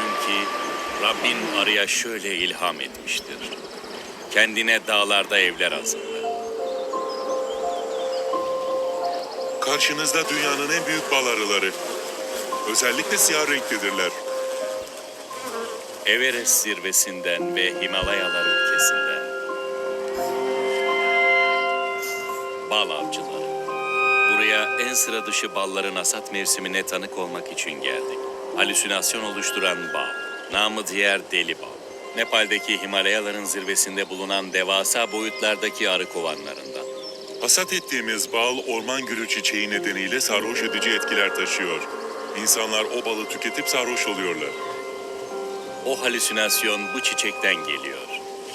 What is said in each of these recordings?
ki Rabbin arıya şöyle ilham etmiştir. Kendine dağlarda evler hazırla. Karşınızda dünyanın en büyük bal arıları. Özellikle siyah renklidirler. Everest zirvesinden ve Himalayalar ülkesinden. Bal avcıları. Buraya en sıra dışı balların hasat mevsimine tanık olmak için geldik. Halüsinasyon oluşturan bal. Namı diğer deli bal. Nepal'deki Himalayaların zirvesinde bulunan devasa boyutlardaki arı kovanlarından. Hasat ettiğimiz bal orman gülü çiçeği nedeniyle sarhoş edici etkiler taşıyor. İnsanlar o balı tüketip sarhoş oluyorlar. O halüsinasyon bu çiçekten geliyor.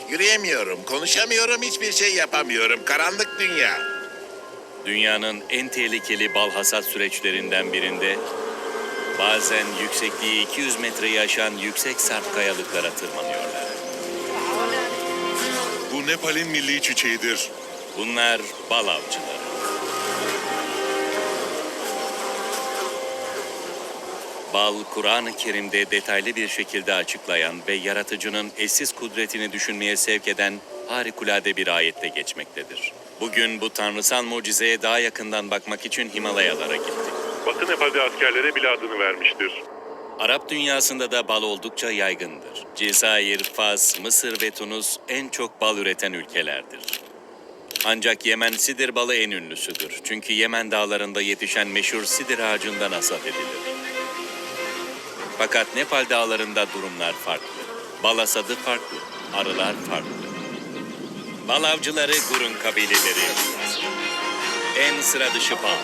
Yürüyemiyorum, konuşamıyorum, hiçbir şey yapamıyorum. Karanlık dünya. Dünyanın en tehlikeli bal hasat süreçlerinden birinde bazen yüksekliği 200 metreyi aşan yüksek sarp kayalıklara tırmanıyorlar. Bu Nepal'in milli çiçeğidir. Bunlar bal avcıları. Bal, Kur'an-ı Kerim'de detaylı bir şekilde açıklayan ve yaratıcının eşsiz kudretini düşünmeye sevk eden harikulade bir ayette geçmektedir. Bugün bu tanrısal mucizeye daha yakından bakmak için Himalayalara gittik. Batı Nepal'de askerlere bile adını vermiştir. Arap dünyasında da bal oldukça yaygındır. Cezayir, Fas, Mısır ve Tunus en çok bal üreten ülkelerdir. Ancak Yemen sidir balı en ünlüsüdür. Çünkü Yemen dağlarında yetişen meşhur sidir ağacından hasat edilir. Fakat Nepal dağlarında durumlar farklı. Bal hasadı farklı, arılar farklı. Bal avcıları Gurun kabileleri. En sıra dışı bal.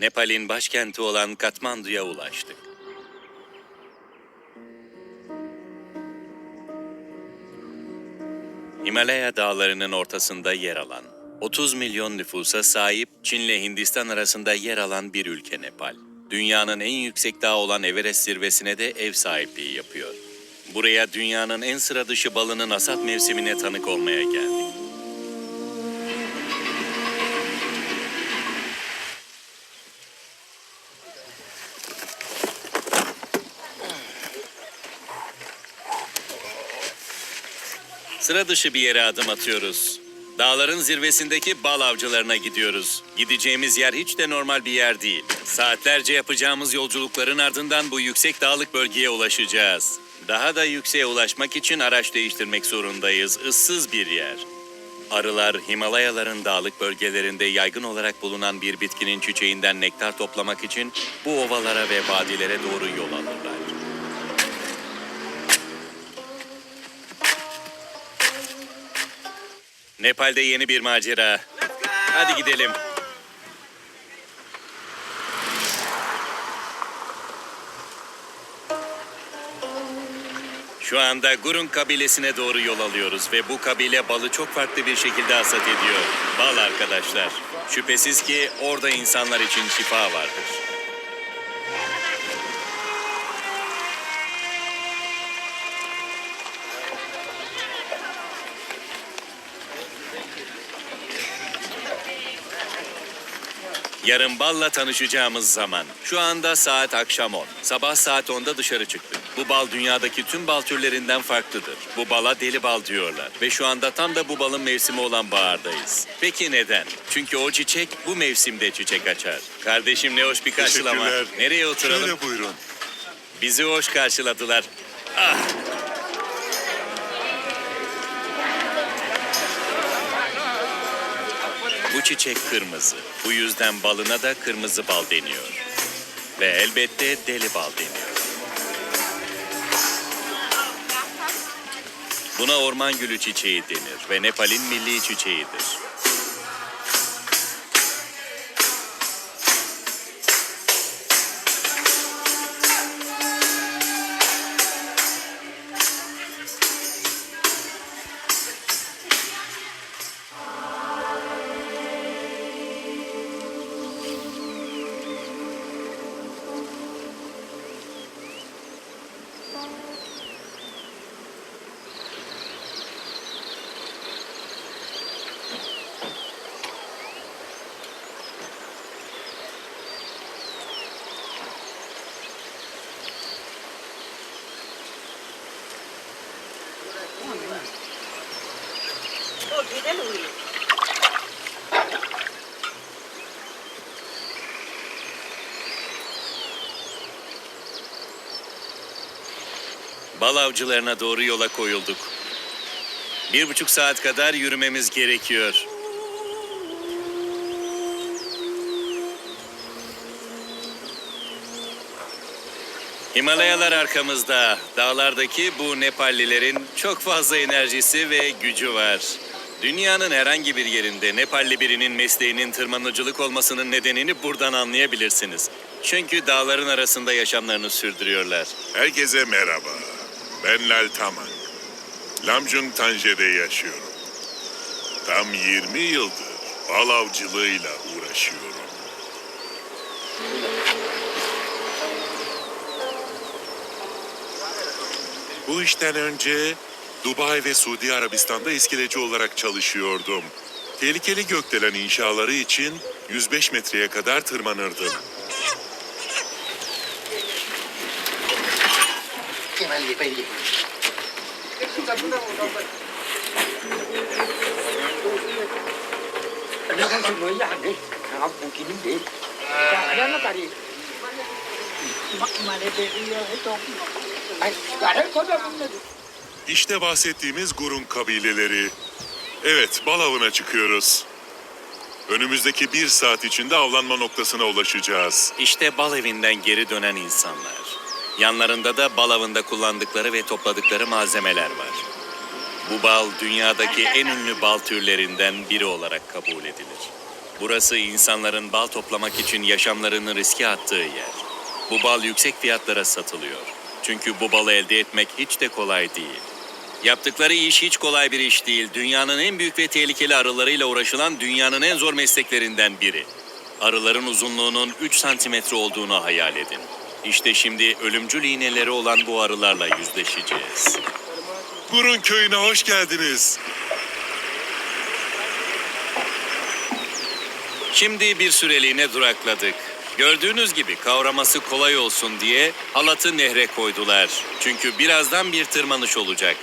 Nepal'in başkenti olan Katmandu'ya ulaştık. Himalaya dağlarının ortasında yer alan, 30 milyon nüfusa sahip Çin'le Hindistan arasında yer alan bir ülke Nepal. Dünyanın en yüksek dağı olan Everest zirvesine de ev sahipliği yapıyor. Buraya dünyanın en sıra dışı balının hasat mevsimine tanık olmaya geldik. Sıra dışı bir yere adım atıyoruz. Dağların zirvesindeki bal avcılarına gidiyoruz. Gideceğimiz yer hiç de normal bir yer değil. Saatlerce yapacağımız yolculukların ardından bu yüksek dağlık bölgeye ulaşacağız. Daha da yükseğe ulaşmak için araç değiştirmek zorundayız. Issız bir yer. Arılar Himalayaların dağlık bölgelerinde yaygın olarak bulunan bir bitkinin çiçeğinden nektar toplamak için bu ovalara ve vadilere doğru yol alırlar. Nepal'de yeni bir macera. Hadi gidelim. Şu anda Gurun kabilesine doğru yol alıyoruz ve bu kabile balı çok farklı bir şekilde hasat ediyor. Bal arkadaşlar. Şüphesiz ki orada insanlar için şifa vardır. Yarın balla tanışacağımız zaman. Şu anda saat akşam 10. Sabah saat 10'da dışarı çıktık. Bu bal dünyadaki tüm bal türlerinden farklıdır. Bu bala deli bal diyorlar. Ve şu anda tam da bu balın mevsimi olan bahardayız. Peki neden? Çünkü o çiçek bu mevsimde çiçek açar. Kardeşim ne hoş bir karşılama. Nereye oturalım? Şöyle buyurun. Bizi hoş karşıladılar. Ah! Çiçek kırmızı. Bu yüzden balına da kırmızı bal deniyor. Ve elbette deli bal deniyor. Buna orman gülü çiçeği denir ve Nepal'in milli çiçeğidir. Bal avcılarına doğru yola koyulduk. Bir buçuk saat kadar yürümemiz gerekiyor. Himalayalar arkamızda. Dağlardaki bu Nepallilerin çok fazla enerjisi ve gücü var. Dünyanın herhangi bir yerinde Nepalli birinin mesleğinin tırmanıcılık olmasının nedenini buradan anlayabilirsiniz. Çünkü dağların arasında yaşamlarını sürdürüyorlar. Herkese merhaba. Ben Lal Taman. Lamjung Tanje'de yaşıyorum. Tam 20 yıldır bal avcılığıyla uğraşıyorum. Bu işten önce Dubai ve Suudi Arabistan'da iskeleci olarak çalışıyordum. Tehlikeli gökdelen inşaları için 105 metreye kadar tırmanırdım. Đâu không İşte bahsettiğimiz Gurun kabileleri. Evet, bal avına çıkıyoruz. Önümüzdeki bir saat içinde avlanma noktasına ulaşacağız. İşte bal evinden geri dönen insanlar. Yanlarında da bal avında kullandıkları ve topladıkları malzemeler var. Bu bal dünyadaki en ünlü bal türlerinden biri olarak kabul edilir. Burası insanların bal toplamak için yaşamlarını riske attığı yer. Bu bal yüksek fiyatlara satılıyor. Çünkü bu balı elde etmek hiç de kolay değil. Yaptıkları iş hiç kolay bir iş değil. Dünyanın en büyük ve tehlikeli arılarıyla uğraşılan dünyanın en zor mesleklerinden biri. Arıların uzunluğunun 3 santimetre olduğunu hayal edin. İşte şimdi ölümcül iğneleri olan bu arılarla yüzleşeceğiz. Gurun köyüne hoş geldiniz. Şimdi bir süreliğine durakladık. Gördüğünüz gibi kavraması kolay olsun diye halatı nehre koydular. Çünkü birazdan bir tırmanış olacak.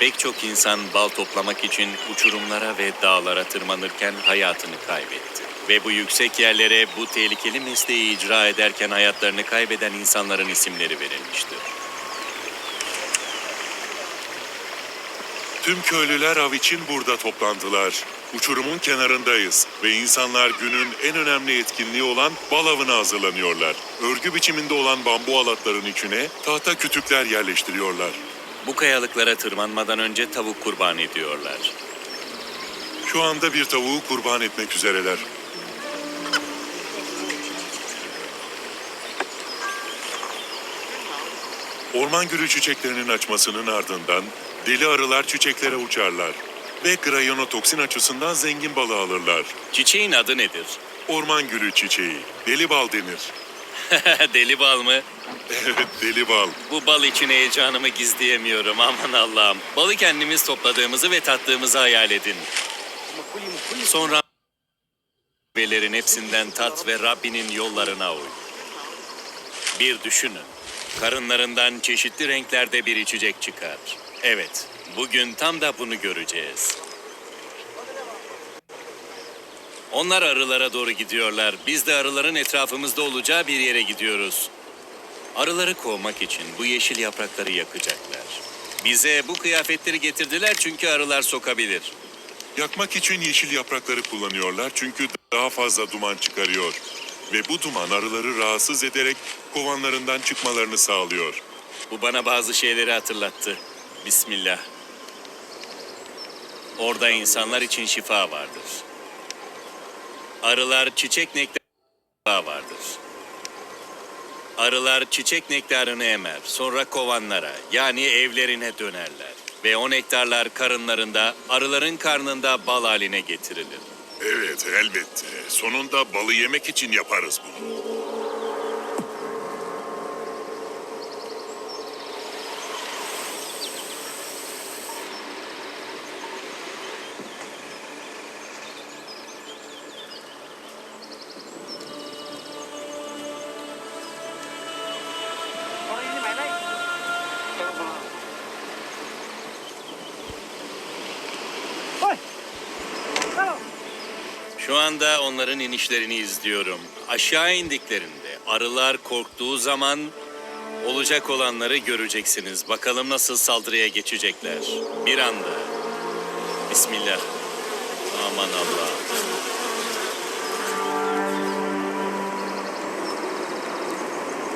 Pek çok insan bal toplamak için uçurumlara ve dağlara tırmanırken hayatını kaybetti. Ve bu yüksek yerlere bu tehlikeli mesleği icra ederken hayatlarını kaybeden insanların isimleri verilmiştir. Tüm köylüler av için burada toplandılar. Uçurumun kenarındayız ve insanlar günün en önemli etkinliği olan bal avına hazırlanıyorlar. Örgü biçiminde olan bambu alatların içine tahta kütükler yerleştiriyorlar. Bu kayalıklara tırmanmadan önce tavuk kurban ediyorlar. Şu anda bir tavuğu kurban etmek üzereler. Orman gülü çiçeklerinin açmasının ardından deli arılar çiçeklere uçarlar ve grayonotoksin açısından zengin balı alırlar. Çiçeğin adı nedir? Orman gülü çiçeği, deli bal denir. Deli bal mı? Evet, deli bal. Bu bal için heyecanımı gizleyemiyorum aman Allah'ım. Balı kendimiz topladığımızı ve tattığımızı hayal edin. Sonra meyvelerin hepsinden tat ve Rabbinin yollarına uy. Bir düşünün. Karınlarından çeşitli renklerde bir içecek çıkar. Evet, bugün tam da bunu göreceğiz. Onlar arılara doğru gidiyorlar. Biz de arıların etrafımızda olacağı bir yere gidiyoruz. Arıları kovmak için bu yeşil yaprakları yakacaklar. Bize bu kıyafetleri getirdiler çünkü arılar sokabilir. Yakmak için yeşil yaprakları kullanıyorlar çünkü daha fazla duman çıkarıyor. Ve bu duman arıları rahatsız ederek kovanlarından çıkmalarını sağlıyor. Bu bana bazı şeyleri hatırlattı. Bismillah. Orada insanlar için şifa vardır. Arılar çiçek nektarı vardır. Arılar çiçek nektarını emer, sonra kovanlara yani evlerine dönerler. Ve o nektarlar karınlarında, arıların karnında bal haline getirilir. Evet elbette. Sonunda balı yemek için yaparız bunu. Şu anda onların inişlerini izliyorum. Aşağı indiklerinde arılar korktuğu zaman olacak olanları göreceksiniz. Bakalım nasıl saldırıya geçecekler. Bir anda. Bismillah. Aman Allah.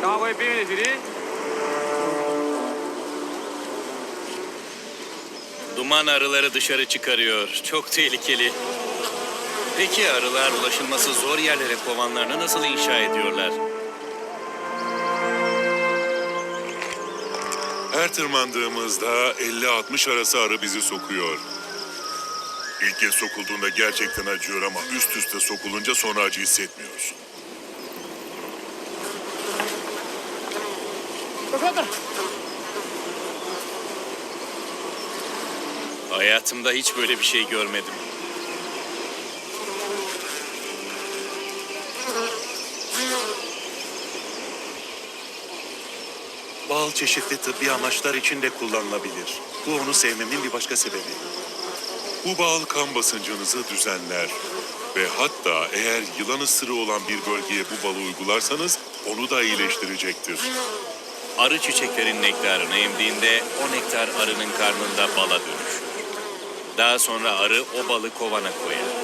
Davaya bir minute Duman arıları dışarı çıkarıyor. Çok tehlikeli. Peki arılar ulaşılması zor yerlere kovanlarını nasıl inşa ediyorlar? Her tırmandığımızda 50-60 arası arı bizi sokuyor. İlk kez sokulduğunda gerçekten acıyor ama üst üste sokulunca sonra acı hissetmiyorsun. Hayatımda hiç böyle bir şey görmedim. Bal çeşitli tıbbi amaçlar için de kullanılabilir. Bu onu sevmemin bir başka sebebi. Bu bal kan basıncınızı düzenler. Ve hatta eğer yılan ısırığı olan bir bölgeye bu balı uygularsanız onu da iyileştirecektir. Arı çiçeklerin nektarını emdiğinde o nektar arının karnında bala dönüşür. Daha sonra arı o balı kovana koyar.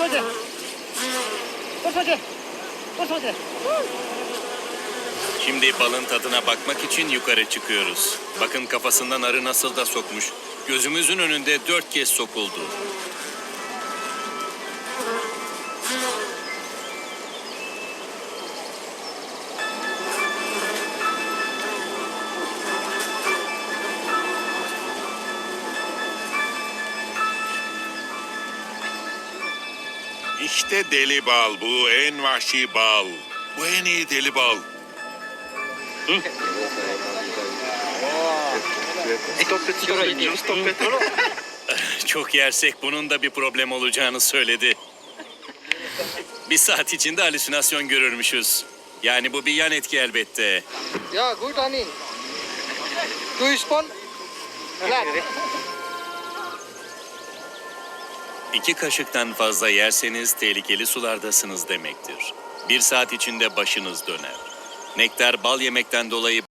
Soje. Ito, Soje. Şimdi balın tadına bakmak için yukarı çıkıyoruz. Bakın kafasından arı nasıl da sokmuş. Gözümüzün önünde dört kez sokuldu. İşte deli bal bu en vahşi bal. Bu en iyi deli bal. Çok yersek bunun da bir problem olacağını söyledi. Bir saat içinde halüsinasyon görürmüşüz. Yani bu bir yan etki elbette. Ja, gut, Anin. Du spon. Klar. İki kaşıktan fazla yerseniz tehlikeli sulardasınız demektir. Bir saat içinde başınız döner. Nektar bal yemekten dolayı